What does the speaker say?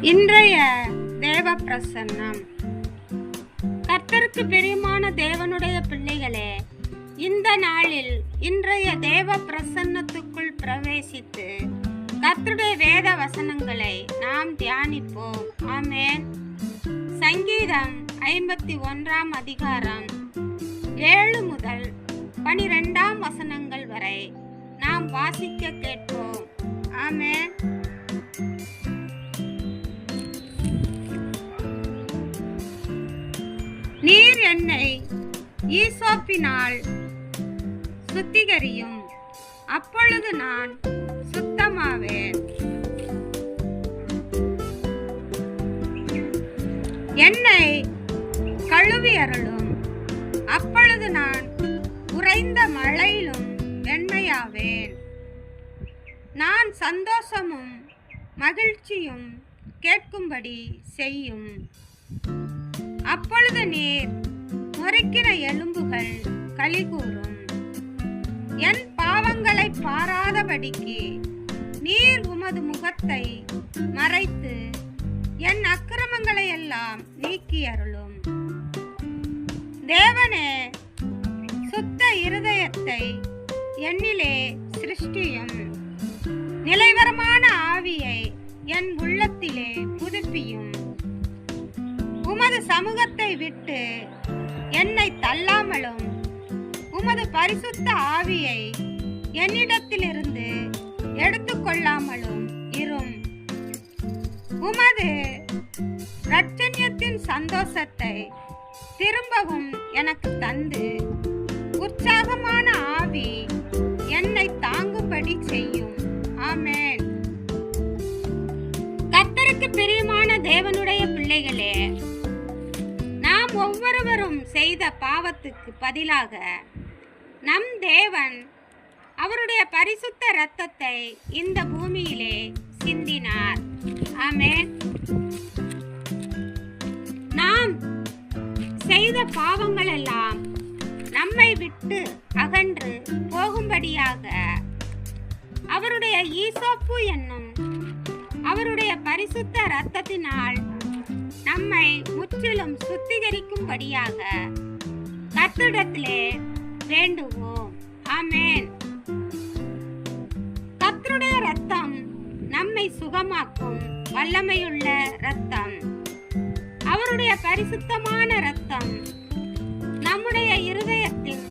இன்றைய தேவ பிரசன்னம் கர்த்தருக்கு பிரியமான தேவனுடைய பிள்ளைகளே இந்த நாளில் இன்றைய தேவ பிரசன்னத்துக்குள் பிரவேசித்து கர்த்தருடைய வேத வசனங்களை நாம் தியானிப்போம். ஆமேன். சங்கீதம் ஐம்பத்தி ஒன்றாம் அதிகாரம் ஏழு முதல் பனிரெண்டாம் வசனங்கள் வரை நாம் வாசிக்க கேட்போம். ஆமே நீர் என்னை ஈசோப்பினால் சுத்திகரியும். அப்பொழுது நான் சுத்தமாவேன். என்னை கழுவி அருளும். அப்பொழுது நான் உறைந்த மழையிலும் வெண்மையாவேன். நான் சந்தோஷமும் மகிழ்ச்சியும் கேட்கும்படி செய்யும். அப்பொழுது நீர் முறைக்கிற எலும்புகள் கலிகூறும் என் பாவங்களை பாராதபடிக்கு நீர் உமது முகத்தை மறைத்து என் அக்கிரமங்களை எல்லாம் நீக்கி அருளும் தேவனே இருதயத்தை என்னிலே சிருஷ்டியும் நிலைவரமான ஆவியை என் உள்ளத்திலே புதுப்பியும். உமது சமூகத்தை விட்டு என்னை தள்ளாமலும் உமது பரிசுத்த ஆவியை என்னிடத்திலிருந்து எடுத்துக்கொள்ளாமலும் இரும். உமது ரட்சண்யத்தின் சந்தோஷத்தை திரும்பவும் எனக்கு தந்து உற்சாகமான ஆவி என்னை தாங்கும்படி செய்யும். ஆமேன். கத்தருக்கு பிரியமான தேவனுடைய பிள்ளைகளே நாம் ஒவ்வொருவரும் செய்த பாவத்துக்கு பதிலாக நம் தேவன் அவருடைய பரிசுத்த இரத்தத்தை இந்த பூமியிலே சிந்தினார். ஆமேன். நாம் செய்த பாவங்கள் எல்லாம் நம்மை விட்டு அகன்று போகும்படியாக அவருடைய ஈசோப்பு என்னும் அவருடைய பரிசுத்த இரத்தத்தினால் நம்மை முற்றிலும் சுத்திகரிக்கும்படியாக கத்திடத்திலே வேண்டுவோம். ஆமேன். கத்தருடைய ரத்தம் நம்மை சுகமாக்கும் வல்லமையுள்ள ரத்தம் அவருடைய பரிசுத்தமான ரத்தம் நம்முடைய இருதயத்தில்